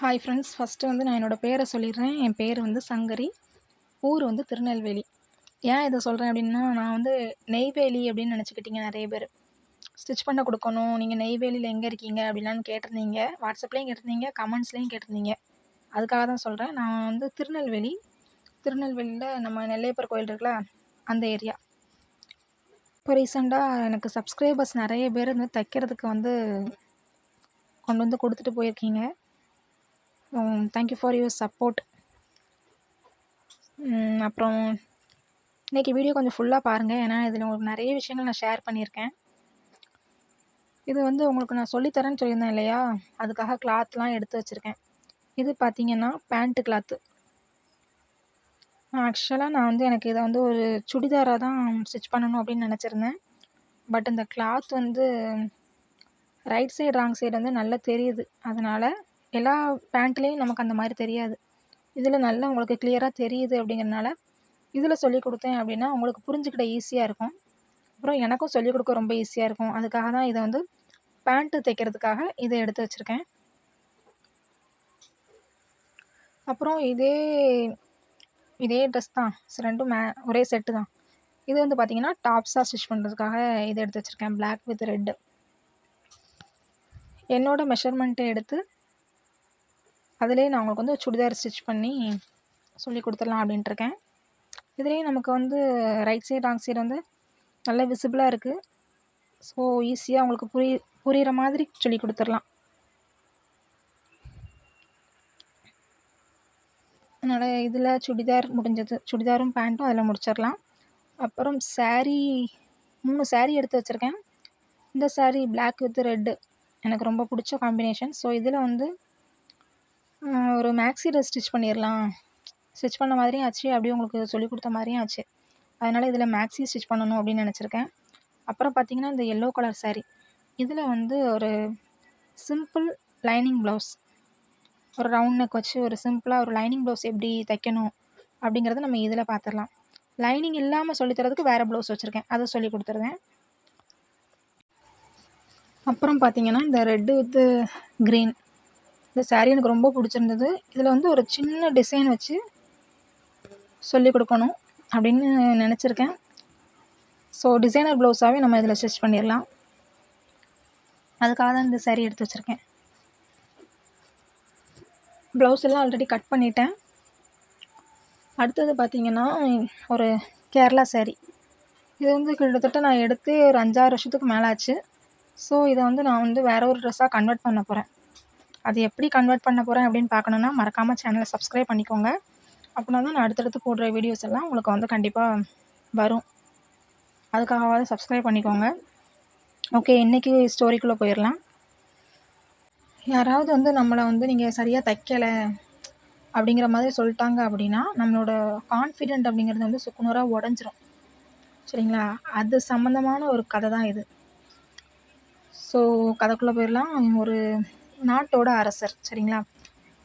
Hi friends first வந்து நான் என்னோடய பேரை சொல்லிடுறேன். என் பேர் வந்து சங்கரி. ஊர் வந்து திருநெல்வேலி. ஏன் இதை சொல்கிறேன் அப்படின்னா நான் வந்து நெய்வேலி அப்படின்னு நினச்சிக்கிட்டீங்க நிறைய பேர். ஸ்டிச் பண்ண கொடுக்கணும். நீங்கள் நெய்வேலியில் எங்கே இருக்கீங்க அப்படின்லாம் கேட்டிருந்தீங்க. வாட்ஸ்அப்லேயும் கேட்டிருந்தீங்க கமெண்ட்ஸ்லேயும் கேட்டிருந்தீங்க. அதுக்காக தான் சொல்கிறேன் நான் வந்து திருநெல்வேலி. திருநெல்வேலியில் நம்ம நெல்லையப்பர் கோயில் இருக்குல்ல அந்த ஏரியா. இப்போ ரீசெண்டாக எனக்கு சப்ஸ்கிரைபர்ஸ் நிறைய பேர் வந்து தைக்கிறதுக்கு வந்து கொண்டு வந்து கொடுத்துட்டு போயிருக்கீங்க. தேங்க்யூ ஃபார் யுவர் சப்போர்ட் அப்புறம் இன்றைக்கி வீடியோ கொஞ்சம் ஃபுல்லாக பாருங்கள் ஏன்னா இதில் உங்களுக்கு நிறைய விஷயங்கள் நான் ஷேர் பண்ணியிருக்கேன். இது வந்து உங்களுக்கு நான் சொல்லித்தரேன்னு சொல்லியிருந்தேன் இல்லையா? அதுக்காக கிளாத்லாம் எடுத்து வச்சுருக்கேன். இது பார்த்திங்கன்னா பேண்ட்டு கிளாத்து ஆக்சுவலாக நான் வந்து எனக்கு இதை வந்து ஒரு சுடிதாராக தான் ஸ்டிச் பண்ணணும் அப்படின்னு நினச்சிருந்தேன். பட் இந்த கிளாத் வந்து ரைட் சைடு ராங் சைடு வந்து நல்லா தெரியுது. அதனால் எல்லா பேண்ட்லேயும் நமக்கு அந்த மாதிரி தெரியாது. இதில் நல்லா உங்களுக்கு கிளியராக தெரியுது அப்படிங்கிறனால இதில் சொல்லிக் கொடுத்தேன் அப்படின்னா உங்களுக்கு புரிஞ்சுக்கிட ஈஸியாக இருக்கும். அப்புறம் எனக்கும் சொல்லிக் கொடுக்க ரொம்ப ஈஸியாக இருக்கும். அதுக்காக தான் இதை வந்து பேண்ட்டு தைக்கிறதுக்காக இதை எடுத்து வச்சுருக்கேன். அப்புறம் இதே இதே ட்ரெஸ் தான். ரெண்டும் மே ஒரே செட்டு தான். இது வந்து பார்த்திங்கன்னா டாப்ஸாக ஸ்டிச் பண்ணுறதுக்காக இதை எடுத்து வச்சுருக்கேன். பிளாக் வித் ரெட்டு என்னோடய மெஷர்மெண்ட்டை எடுத்து அதிலே நான் உங்களுக்கு வந்து சுடிதார் ஸ்டிச் பண்ணி சொல்லி கொடுத்துடலாம் அப்படின்ட்டு இருக்கேன் இதுலேயும் நமக்கு வந்து ரைட் சைடு ராங் சைடு வந்து நல்லா விசிபிளாக இருக்குது ஸோ ஈஸியாக உங்களுக்கு புரி புரிகிற மாதிரி சொல்லி கொடுத்துடலாம். அதனால் இதில் சுடிதார் முடிஞ்சது. சுடிதாரும் பேண்ட்டும் அதில் முடிச்சிடலாம். அப்புறம் சாரீ மூணு சாரீ எடுத்து வச்சுருக்கேன். இந்த சாரீ பிளாக் வித் ரெட்டு எனக்கு ரொம்ப பிடிச்ச காம்பினேஷன் ஸோ இதில் வந்து ஒரு மேக்ஸியில் ஸ்டிச் பண்ணிடலாம் ஸ்டிச் பண்ண மாதிரியும் ஆச்சு. அப்படியே உங்களுக்கு சொல்லிக் கொடுத்த மாதிரியும் ஆச்சு. அதனால் இதில் மேக்ஸி ஸ்டிச் பண்ணணும் அப்படின்னு நினச்சிருக்கேன். அப்புறம் பார்த்திங்கன்னா இந்த எல்லோ கலர் சாரீ இதில் வந்து ஒரு சிம்பிள் லைனிங் ப்ளவுஸ் ஒரு ரவுண்ட் நெக் வச்சு ஒரு சிம்பிளாக ஒரு லைனிங் ப்ளவுஸ் எப்படி தைக்கணும் அப்படிங்கிறத நம்ம இதில் பார்த்துடலாம் லைனிங் இல்லாமல் சொல்லித்தரதுக்கு வேறு ப்ளவுஸ் வச்சுருக்கேன். அதை சொல்லி கொடுத்துருவேன். அப்புறம் பார்த்திங்கன்னா இந்த ரெட்டு வித்து க்ரீன் இந்த சாரீ எனக்கு ரொம்ப பிடிச்சிருந்தது. இதில் வந்து ஒரு சின்ன டிசைன் வச்சு சொல்லிக் கொடுக்கணும் அப்படின்னு நினச்சிருக்கேன். ஸோ டிசைனர் ப்ளவுஸாகவே நம்ம இதில் ஸ்டிச் பண்ணிடலாம். அதுக்காக தான் இந்த சாரீ எடுத்து வச்சுருக்கேன். ப்ளவுஸ் எல்லாம் ஆல்ரெடி கட் பண்ணிட்டேன். அடுத்தது பார்த்திங்கன்னா ஒரு கேரளா சாரீ இது வந்து கிட்டத்தட்ட நான் எடுத்து ஒரு அஞ்சாறு வருஷத்துக்கு மேலே ஆச்சு ஸோ இதை வந்து நான் வந்து வேறு ஒரு ட்ரெஸ்ஸாக கன்வெர்ட் பண்ண போகிறேன் அது எப்படி கன்வெர்ட் பண்ண போகிறேன் அப்படின்னு பார்க்கணுன்னா மறக்காமல் சேனலை சப்ஸ்கிரைப் பண்ணிக்கோங்க. அப்படின்னா தான் நான் அடுத்தடுத்து போடுற வீடியோஸ் எல்லாம் உங்களுக்கு வந்து கண்டிப்பாக வரும். அதுக்காகவாவது சப்ஸ்கிரைப் பண்ணிக்கோங்க. ஓகே இன்றைக்கி ஸ்டோரிக்குள்ளே போயிடலாம். யாராவது வந்து நம்மளை வந்து நீங்கள் சரியாக தைக்கலை அப்படிங்கிற மாதிரி சொல்லிட்டாங்க அப்படின்னா நம்மளோட கான்ஃபிடென்ட் அப்படிங்கிறது வந்து சுக்குநூறாக உடஞ்சிரும். சரிங்களா? அது சம்மந்தமான ஒரு கதை தான் இது. ஸோ கதைக்குள்ளே போயிடலாம். ஒரு நாட்டோட அரசர் சரிங்களா?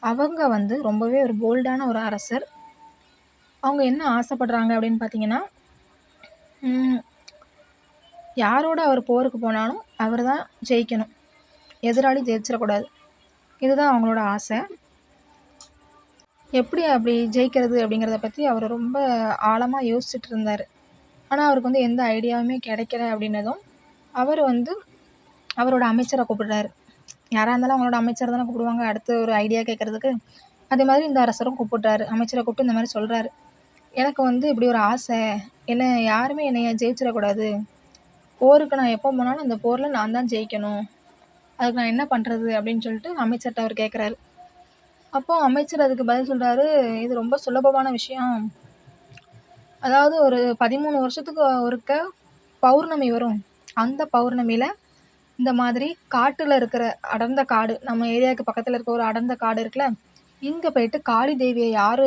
அவங்க வந்து ரொம்பவே ஒரு போல்டான ஒரு அரசர். அவங்க என்ன ஆசைப்படுறாங்க அப்படின்னு பார்த்தீங்கன்னா யாரோட அவர் போருக்கு போனாலும் அவர் தான் ஜெயிக்கணும். எதிராளி ஜெயிச்சிடக்கூடாது. இதுதான் அவங்களோட ஆசை. எப்படி அப்படி ஜெயிக்கிறது அப்படிங்கிறத பற்றி அவர் ரொம்ப ஆழமாக யோசிச்சுட்டு இருந்தார். ஆனால் அவருக்கு வந்து எந்த ஐடியாவுமே கிடைக்கல அப்படின்னதும் அவர் வந்து அவரோட அமைச்சரை கூப்பிடுறாரு. யாராக இருந்தாலும் அவங்களோட அமைச்சர் தானே கூப்பிடுவாங்க. அடுத்து ஒரு ஐடியா கேட்குறதுக்கு. அதே மாதிரி இந்த அரசரும் கூப்பிட்றாரு. அமைச்சரை கூப்பிட்டு இந்த மாதிரி சொல்கிறாரு எனக்கு வந்து இப்படி ஒரு ஆசை. என்னை யாருமே என்னைய ஜெயிச்சிடக்கூடாது. போருக்கு நான் எப்போ போனாலும் அந்த போரில் நான் தான் ஜெயிக்கணும். அதுக்கு நான் என்ன பண்ணுறது அப்படின்னு சொல்லிட்டு அமைச்சர்கிட்ட அவர் கேட்குறாரு. அப்போது அமைச்சர் அதுக்கு பதில் சொல்கிறாரு இது ரொம்ப சுலபமான விஷயம். அதாவது ஒரு பதிமூணு வருஷத்துக்கு ஒருக்க பௌர்ணமி வரும். அந்த பௌர்ணமியில் இந்த மாதிரி காட்டில் இருக்கிற அடர்ந்த காடு நம்ம ஏரியாவுக்கு பக்கத்தில் இருக்க ஒரு அடர்ந்த காடு இருக்குல்ல இங்கே போயிட்டு காளி தேவியை யார்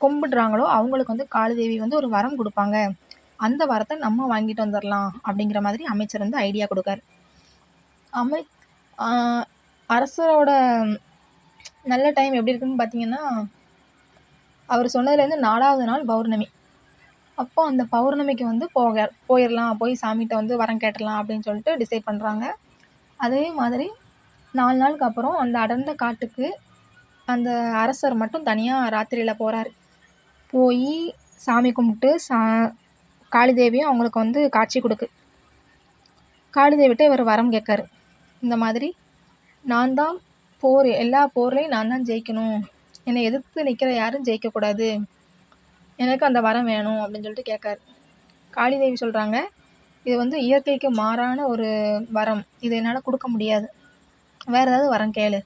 கும்பிடுறாங்களோ அவங்களுக்கு வந்து காளி தேவி வந்து ஒரு வரம் கொடுப்பாங்க. அந்த வரத்தை நம்ம வாங்கிட்டு வந்துடலாம் அப்படிங்கிற மாதிரி அமைச்சர் வந்து ஐடியா கொடுக்காரு. அமை அரசரோட நல்ல டைம் எப்படி இருக்குன்னு பார்த்தீங்கன்னா அவர் சொன்னதுலேருந்து நாலாவது நாள் பௌர்ணமி. அப்போ அந்த பௌர்ணமிக்கு வந்து போக போயிடலாம் போய் சாமிகிட்ட வந்து வரம் கேட்டுடலாம் அப்படின்னு சொல்லிட்டு டிசைட் பண்ணுறாங்க அதே மாதிரி நாலு நாளுக்கு அப்புறம் அந்த அடர்ந்த காட்டுக்கு அந்த அரசர் மட்டும் தனியாக ராத்திரியில் போகிறாரு போய் சாமி கும்பிட்டு சா காளிதேவியும் அவங்களுக்கு வந்து காட்சி கொடுக்கு. காளிதேவிட்ட இவர் வரம் கேட்காரு. இந்த மாதிரி நான் தான் போர் எல்லா போர்லேயும் நான் தான் ஜெயிக்கணும். என்னை எதிர்த்து நிற்கிற யாரும் ஜெயிக்கக்கூடாது. எனக்கு அந்த வரம் வேணும் அப்படின்னு சொல்லிட்டு கேட்காரு. காளிதேவி சொல்கிறாங்க இது வந்து இயற்கைக்கு மாறான ஒரு வரம். இது என்னால் கொடுக்க முடியாது. வேறு ஏதாவது வரம் கேளு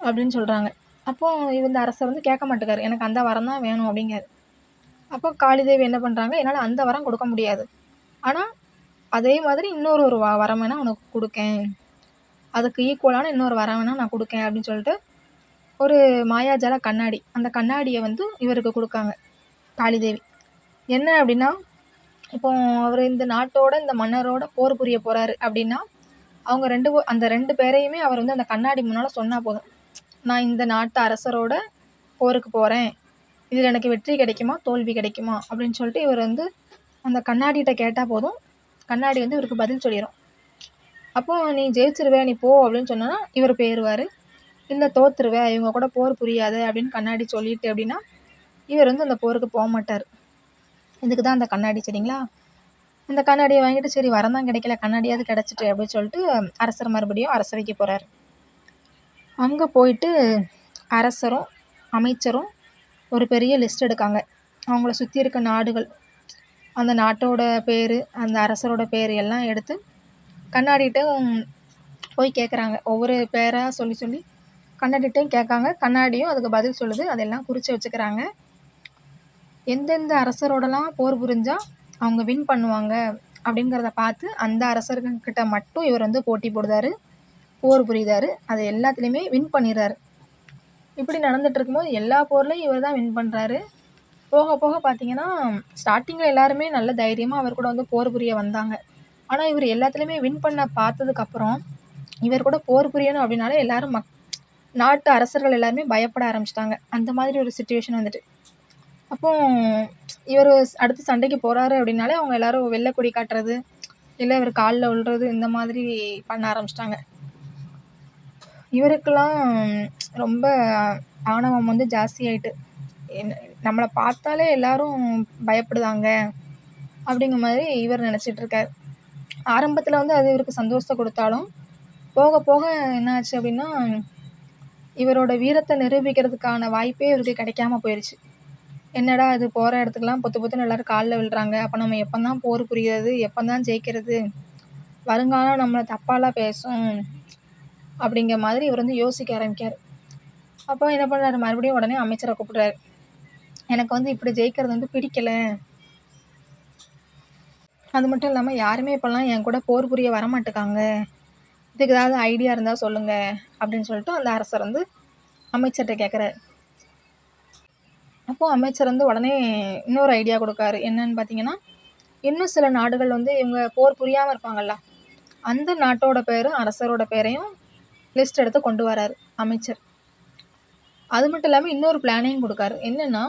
அப்படின்னு சொல்கிறாங்க அப்போது இந்த அரசர் வந்து கேட்க மாட்டேக்காரு. எனக்கு அந்த வரம் தான் வேணும் அப்படிங்காரு அப்போ காளிதேவி என்ன பண்ணுறாங்க என்னால் அந்த வரம் கொடுக்க முடியாது. ஆனால் அதே மாதிரி இன்னொரு ஒரு வ வரம் வேணால் உனக்கு கொடுக்கேன். அதுக்கு ஈக்குவலான இன்னொரு வரம் வேணால் நான் கொடுக்கேன் அப்படின்னு சொல்லிட்டு ஒரு மாயாஜால கண்ணாடி. அந்த கண்ணாடியை வந்து இவருக்கு கொடுக்காங்க. காளிதேவி. என்ன அப்படின்னா இப்போ அவர் இந்த நாட்டோட இந்த மன்னரோட போர் புரிய போகிறாரு அப்படின்னா அவங்க ரெண்டு அந்த ரெண்டு பேரையுமே அவர் வந்து அந்த கண்ணாடி முன்னால் சொன்னால் போதும். நான் இந்த நாட்டு அரசரோட போருக்கு போகிறேன் இதில் எனக்கு வெற்றி கிடைக்குமா? தோல்வி கிடைக்குமா? அப்படின்னு சொல்லிட்டு இவர் வந்து அந்த கண்ணாடிகிட்ட கேட்டால் போதும். கண்ணாடி வந்து இவருக்கு பதில் சொல்லிடும் அப்போது நீ ஜெயிச்சிருவே நீ போ அப்படின்னு சொன்னால் இவர் போயிடுவார் இல்லை தோத்துருவே இவங்க கூட போர் புரியாது அப்படின்னு கண்ணாடி சொல்லிட்டு அப்படின்னா இவர் வந்து அந்த போருக்கு போக மாட்டார். இதுக்கு தான் அந்த கண்ணாடி சரிங்களா? இந்த கண்ணாடியை வாங்கிட்டு சரி வரம் தான் கிடைக்கல கண்ணாடியாவது கிடச்சிட்டு அப்படின்னு சொல்லிட்டு அரசர் மறுபடியும் அரசவைக்கு போகிறார் அங்கே போயிட்டு அரசரும் அமைச்சரும் ஒரு பெரிய லிஸ்ட் எடுக்காங்க. அவங்கள சுற்றி இருக்க நாடுகள் அந்த நாட்டோட பேர் அந்த அரசரோட பேர் எல்லாம் எடுத்து கண்ணாடிகிட்டும் போய் கேட்குறாங்க ஒவ்வொரு பேராக சொல்லி சொல்லி கண்ணாடிகிட்டையும் கேட்காங்க. கண்ணாடியும் அதுக்கு பதில் சொல்லுது. அதெல்லாம் குறித்து வச்சுக்கிறாங்க. எந்தெந்த அரசரோடலாம் போர் புரிஞ்சால் அவங்க வின் பண்ணுவாங்க அப்படிங்கிறத பார்த்து அந்த அரசர்கிட்ட மட்டும் இவர் வந்து போட்டி போடுதார் போர் புரியுதாரு. அது எல்லாத்துலேயுமே வின் பண்ணிடுறாரு. இப்படி நடந்துட்டு இருக்கும்போது எல்லா போர்லேயும் இவர் தான் வின் பண்ணுறாரு போக போக பார்த்தீங்கன்னா ஸ்டார்டிங்கில் எல்லாருமே நல்ல தைரியமாக அவர் கூட வந்து போர் புரிய வந்தாங்க. ஆனால் இவர் எல்லாத்துலேயுமே வின் பண்ண பார்த்ததுக்கப்புறம் இவர் கூட போர் புரியணும் அப்படின்னாலே எல்லாரும் மக் நாட்டு அரசர்கள் எல்லாருமே பயப்பட ஆரம்பிச்சிட்டாங்க. அந்த மாதிரி ஒரு சுச்சுவேஷன் வந்துட்டு. அப்போ இவர் அடுத்து சண்டைக்கு போகிறாரு அப்படின்னாலே அவங்க எல்லாரும் வெள்ளை கொடி காட்டுறது இல்லை இவர் காலில் விழுறது இந்த மாதிரி பண்ண ஆரம்பிச்சிட்டாங்க. இவருக்கெல்லாம் ரொம்ப ஆணவம் வந்து ஜாஸ்தி ஆயிட்டு என்ன நம்மளை பார்த்தாலே எல்லாரும் பயப்படுதாங்க அப்படிங்கிற மாதிரி இவர் நினச்சிட்டு இருக்கார். ஆரம்பத்தில் வந்து அது இவருக்கு சந்தோஷத்தை கொடுத்தாலும் போக போக என்ன ஆச்சு அப்படின்னா இவரோட வீரத்தை நிரூபிக்கிறதுக்கான வாய்ப்பே இவருக்கு கிடைக்காம போயிடுச்சு என்னடா இது? போகிற இடத்துக்குலாம் பொத்து பொத்துன்னு எல்லோரும் காலில் விழுறாங்க. அப்போ நம்ம எப்போ தான் போர் புரிகிறது? எப்போ தான் ஜெயிக்கிறது? வருங்காலம் நம்மளை தப்பாலாம் பேசும் அப்படிங்கிற மாதிரி இவர் வந்து யோசிக்க ஆரம்பிக்கார் அப்போ என்ன பண்ணுறாரு மறுபடியும் உடனே அமைச்சரை கூப்பிட்றாரு. எனக்கு வந்து இப்படி ஜெயிக்கிறது வந்து பிடிக்கல. அது மட்டும் இல்லாமல் யாருமே இப்போல்லாம் என் கூட போர் புரிய வரமாட்டேக்காங்க. இதுக்கு ஏதாவது ஐடியா இருந்தால் சொல்லுங்கள் அப்படின்னு சொல்லிட்டு அந்த அரசர் வந்து அமைச்சர்கிட்ட கேட்குறாரு அப்போது அமைச்சர் வந்து உடனே இன்னொரு ஐடியா கொடுக்காரு. என்னன்னு பார்த்தீங்கன்னா இன்னும் சில நாடுகள் வந்து இவங்க போர் புரியாமல் இருப்பாங்கல்ல அந்த நாட்டோட பேரும் அரசரோட பேரையும் லிஸ்ட் எடுத்து கொண்டு வராரு அமைச்சர். அது மட்டும் இல்லாமல் இன்னொரு பிளானையும் கொடுக்காரு. என்னென்னா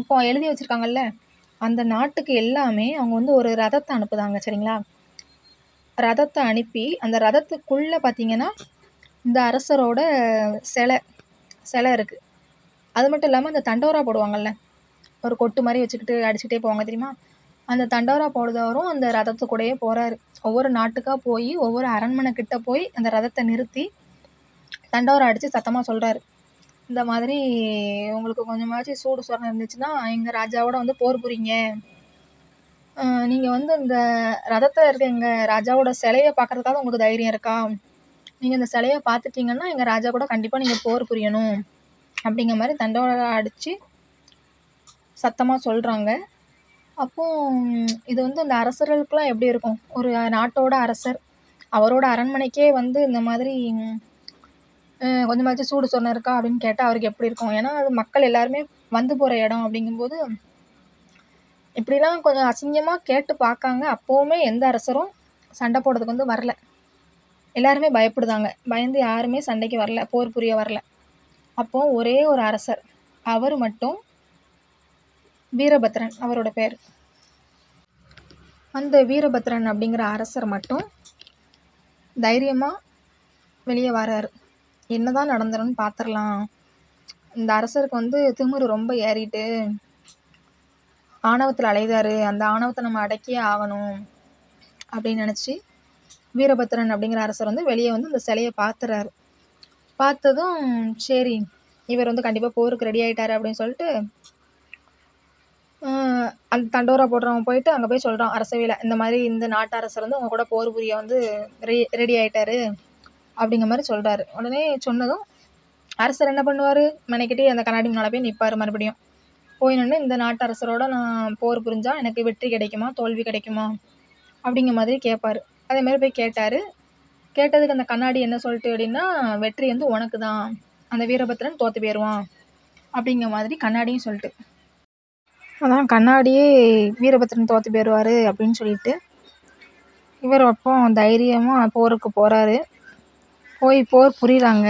இப்போ எழுதி வச்சுருக்காங்கல்ல அந்த நாட்டுக்கு எல்லாமே அவங்க வந்து ஒரு ரதத்தை அனுப்புதாங்க சரிங்களா? ரதத்தை அனுப்பி அந்த ரதத்துக்குள்ளே பார்த்தீங்கன்னா இந்த அரசரோட சிலை சிலை இருக்குது அது மட்டும் இல்லாமல் அந்த தண்டோரா போடுவாங்கல்ல. ஒரு கொட்டு மாதிரி வச்சுக்கிட்டு அடிச்சுக்கிட்டே போவாங்க தெரியுமா? அந்த தண்டோரா போடுறவரும் அந்த ரதத்து கூடயே போகிறாரு ஒவ்வொரு நாட்டுக்காக போய் ஒவ்வொரு அரண்மனை கிட்ட போய் அந்த ரதத்தை நிறுத்தி தண்டோரா அடித்து சத்தமாக சொல்கிறாரு இந்த மாதிரி உங்களுக்கு கொஞ்சமாச்சும் சூடு சொரணம் இருந்துச்சுன்னா எங்கள் ராஜாவோட வந்து போர் புரிங்க. நீங்கள் வந்து இந்த ரதத்தை இருக்க எங்கள் ராஜாவோட சிலையை பார்க்கறதுக்காக உங்களுக்கு தைரியம் இருக்கா? நீங்கள் இந்த சிலையை பார்த்துட்டீங்கன்னா எங்கள் ராஜா கூட கண்டிப்பாக நீங்கள் போர் புரியணும். அப்படிங்கிற மாதிரி தண்டோரா அடித்து சத்தமாக சொல்கிறாங்க அப்போது இது வந்து இந்த அரசர்களுக்கெலாம் எப்படி இருக்கும்? ஒரு நாட்டோட அரசர் அவரோட அரண்மனைக்கே வந்து இந்த மாதிரி கொஞ்சமாச்சும் சூடு சொன்ன இருக்கா அப்படின்னு கேட்டால் அவருக்கு எப்படி இருக்கும்? ஏன்னா அது மக்கள் எல்லாருமே வந்து போகிற இடம் அப்படிங்கும்போது இப்படிலாம் கொஞ்சம் அசிங்கமாக கேட்டு பார்க்காங்க. அப்போவுமே எந்த அரசரும் சண்டை போடுறதுக்கு வந்து வரல. எல்லாருமே பயப்படுதாங்க. பயந்து யாருமே சண்டைக்கு வரல. போர் புரிய வரல. அப்போது ஒரே ஒரு அரசர். அவர் மட்டும் வீரபத்ரன் அவரோட பேர். அந்த வீரபத்ரன் அப்படிங்கிற அரசர் மட்டும் தைரியமாக வெளியே வராரு. என்னதான் நடந்துரும்னு பார்த்துடலாம் இந்த அரசருக்கு வந்து திமிரு ரொம்ப ஏறிட்டு ஆணவத்தில் அலைதாரு அந்த ஆணவத்தை நம்ம அடக்கியே ஆகணும் அப்படின்னு நினச்சி வீரபத்ரன் அப்படிங்கிற அரசர் வந்து வெளியே வந்து இந்த சிலையை பார்த்துறாரு பார்த்ததும் சரி இவர் வந்து கண்டிப்பாக போருக்கு ரெடி ஆகிட்டாரு அப்படின்னு சொல்லிட்டு அந்த தண்டோரா போடுறவன் போயிட்டு அங்கே போய் சொல்கிறான் அரசவையில் இந்த மாதிரி இந்த நாட்டு அரசர் வந்து உங்க கூட போர் புரிய வந்து ரெ ரெடி ஆகிட்டாரு அப்படிங்கிற மாதிரி சொல்கிறாரு உடனே சொன்னதும் அரசர் என்ன பண்ணுவார்? மெனக்கிட்டு அந்த கண்ணாடி முன்னால் போய் நிற்பார் மறுபடியும். போய் நின்று இந்த நாட்டு அரசரோட நான் போர் புரிஞ்சால் எனக்கு வெற்றி கிடைக்குமா? தோல்வி கிடைக்குமா? அப்படிங்கிற மாதிரி கேட்பார் அதே மாதிரி போய் கேட்டார். கேட்டதுக்கு அந்த கண்ணாடி என்ன சொல்லிட்டு அப்படின்னா வெற்றி வந்து உனக்கு தான் அந்த வீரபத்திரன் தோற்று போயிடுவான் அப்படிங்கிற மாதிரி கண்ணாடியும் சொல்லிட்டு. அதான் கண்ணாடியே வீரபத்திரன் தோற்று போயிடுவார் அப்படின்னு சொல்லிட்டு. இவர் அப்போ தைரியமாக போருக்கு போகிறாரு போய் போர் புரியுறாங்க.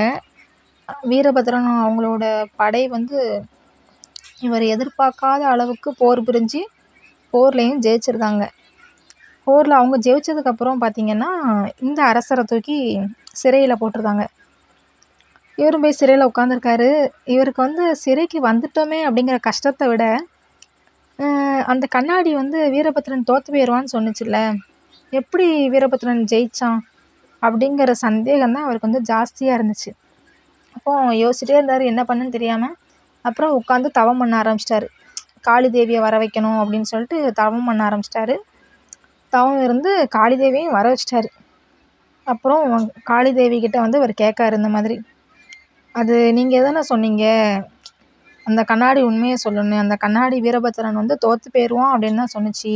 வீரபத்திரன் அவங்களோட படை வந்து இவர் எதிர்பார்க்காத அளவுக்கு போர் புரிஞ்சு போர்லேயும் ஜெயிச்சிருந்தாங்க போரில் அவங்க ஜெயிச்சதுக்கப்புறம் பார்த்திங்கன்னா இந்த அரசரை தூக்கி சிறையில் போட்டிருந்தாங்க. இவரும் போய் சிறையில் உட்காந்துருக்காரு இவருக்கு வந்து சிறைக்கு வந்துட்டோமே அப்படிங்கிற கஷ்டத்தை விட அந்த கண்ணாடி வந்து வீரபத்ரன் தோற்று போயிடுவான்னு சொன்னுச்சுல்ல. எப்படி வீரபத்ரன் ஜெயிச்சான் அப்படிங்கிற சந்தேகம் தான் அவருக்கு வந்து ஜாஸ்தியாக இருந்துச்சு. அப்போ யோசிச்சிட்டே இருந்தார் என்ன பண்ணுன்னு தெரியாமல் அப்புறம் உட்காந்து தவம் பண்ண ஆரம்பிச்சிட்டாரு. காளி தேவியை வர வைக்கணும் அப்படின்னு சொல்லிட்டு தவம் பண்ண ஆரம்பிச்சிட்டாரு. தாவும் இருந்து காளி தேவியும் வர வச்சிட்டாரு. அப்புறம் காளி தேவி கிட்ட வந்து அவர் கேட்காரு இந்த மாதிரி. அது நீங்கள் தானே சொன்னீங்க? அந்த கண்ணாடி உண்மையை சொல்லணும் அந்த கண்ணாடி வீரபத்திரன் வந்து தோற்று போயிடுவான் அப்படின்னு தான் சொன்னுச்சு.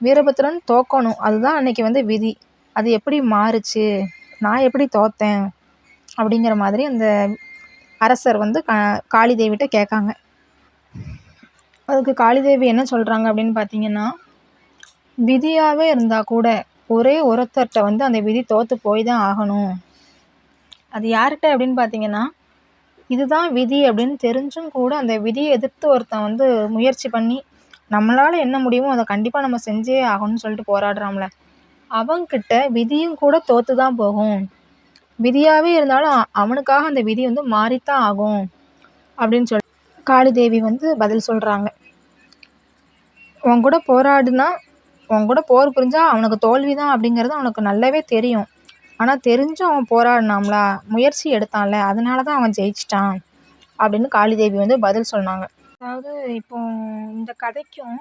வீரபத்திரன் தோக்கணும். அதுதான் அன்னைக்கு வந்து விதி. அது எப்படி மாறுச்சு? நான் எப்படி தோத்தேன்? அப்படிங்கிற மாதிரி அந்த அரசர் வந்து க காளிதேவிட்ட கேட்காங்க. அதுக்கு காளிதேவி என்ன சொல்கிறாங்க அப்படின்னு பார்த்தீங்கன்னா விதியாகவே இருந்தால் கூட ஒரே ஒருத்தர்கிட்ட வந்து அந்த விதி தோற்று போய் தான் ஆகணும். அது யார்கிட்ட அப்படின்னு பார்த்தீங்கன்னா இதுதான் விதி அப்படின்னு தெரிஞ்சும் கூட அந்த விதியை எதிர்த்து ஒருத்தன் வந்து முயற்சி பண்ணி நம்மளால் என்ன முடியுமோ அதை கண்டிப்பாக நம்ம செஞ்சே ஆகணும்னு சொல்லிட்டு போராடுறோம்ல. அவங்கிட்ட விதியும் கூட தோற்று தான் போகும். விதியாகவே இருந்தாலும் அவனுக்காக அந்த விதி வந்து மாறித்தான் ஆகும் அப்படின்னு சொல்லி காளிதேவி வந்து பதில் சொல்கிறாங்க உன் கூட போராடுனா உன் கூட போர் புரிஞ்சால் அவனுக்கு தோல்வி தான் அப்படிங்கிறது அவனுக்கு நல்லாவே தெரியும். ஆனால் தெரிஞ்சும் அவன் போராடினாம்ல முயற்சி எடுத்தான்ல அதனால தான் அவன் ஜெயிச்சிட்டான் அப்படின்னு காளிதேவி வந்து பதில் சொன்னாங்க. அதாவது இப்போ இந்த கதைக்கும்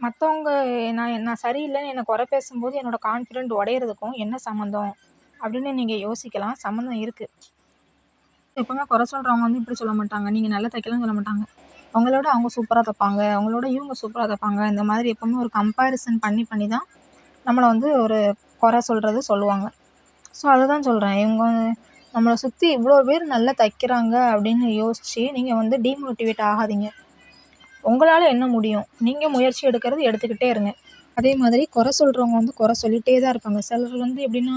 மற்றவங்க நான் நான் சரியில்லைன்னு என்னை குறை பேசும்போது என்னோட கான்ஃபிடென்ட் உடையிறதுக்கும் என்ன சம்மந்தம் அப்படின்னு நீங்கள் யோசிக்கலாம். சம்மந்தம் இருக்குது எப்பவுமே குறை சொல்கிறவங்க வந்து இப்படி சொல்ல மாட்டாங்க. நீங்கள் நல்லா தைக்கலன்னு சொல்ல மாட்டாங்க. அவங்களோட அவங்க சூப்பராக தைப்பாங்க அவங்களோட இவங்க சூப்பராக தைப்பாங்க இந்த மாதிரி எப்பவுமே ஒரு கம்பேரிசன் பண்ணி பண்ணி தான் நம்மளை வந்து ஒரு குறை சொல்கிறது சொல்லுவாங்க. ஸோ அதை தான் சொல்கிறேன் இவங்க நம்மளை சுற்றி இவ்வளோ பேர் நல்லா தைக்கிறாங்க அப்படின்னு யோசித்து நீங்கள் வந்து டீமோட்டிவேட் ஆகாதீங்க. உங்களால் என்ன முடியும்? நீங்கள் முயற்சி எடுக்கிறது எடுத்துக்கிட்டே இருங்க. அதே மாதிரி குறை சொல்கிறவங்க வந்து குறை சொல்லிகிட்டே தான் இருப்பாங்க. சிலர் வந்து எப்படின்னா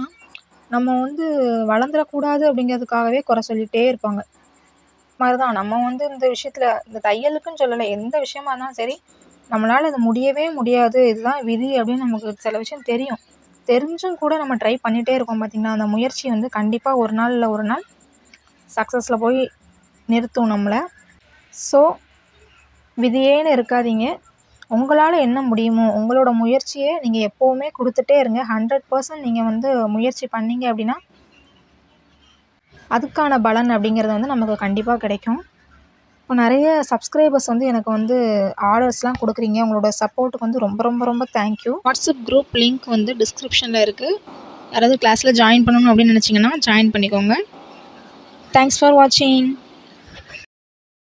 நம்ம வந்து வளர்ந்துடக்கூடாது அப்படிங்கிறதுக்காகவே குறை சொல்லிகிட்டே இருப்பாங்க. மாதிரி தான் நம்ம வந்து இந்த விஷயத்தில் இந்த தையலுக்குன்னு சொல்லலை எந்த விஷயமா இருந்தாலும் சரி நம்மளால் இது முடியவே முடியாது. இதுதான் விதி அப்படின்னு நமக்கு சில விஷயம் தெரியும். தெரிஞ்சும் கூட நம்ம ட்ரை பண்ணிகிட்டே இருக்கோம் பார்த்திங்களா அந்த முயற்சி வந்து கண்டிப்பாக ஒரு நாள் இல்லை ஒரு நாள் சக்ஸஸில் போய் நிறுத்தும் நம்மளை. ஸோ விதியேன்னு இருக்காதீங்க. உங்களால் என்ன முடியுமோ உங்களோட முயற்சியை நீங்கள் எப்போவுமே கொடுத்துட்டே இருங்க. ஹண்ட்ரட் பர்சன்ட் நீங்கள் வந்து முயற்சி பண்ணீங்க அப்படின்னா அதுக்கான பலன் அப்படிங்கிறது வந்து நமக்கு கண்டிப்பாக கிடைக்கும். இப்போ நிறைய சப்ஸ்கிரைபர்ஸ் வந்து எனக்கு வந்து ஆர்டர்ஸ்லாம் கொடுக்குறீங்க. உங்களோட சப்போர்ட்டுக்கு வந்து ரொம்ப ரொம்ப ரொம்ப தேங்க்யூ வாட்ஸ்அப் குரூப் லிங்க் வந்து டிஸ்கிரிப்ஷனில் இருக்குது யாராவது கிளாஸில் ஜாயின் பண்ணணும் அப்படின்னு நினச்சிங்கன்னா ஜாயின் பண்ணிக்கோங்க. தேங்க்ஸ் ஃபார் வாட்சிங்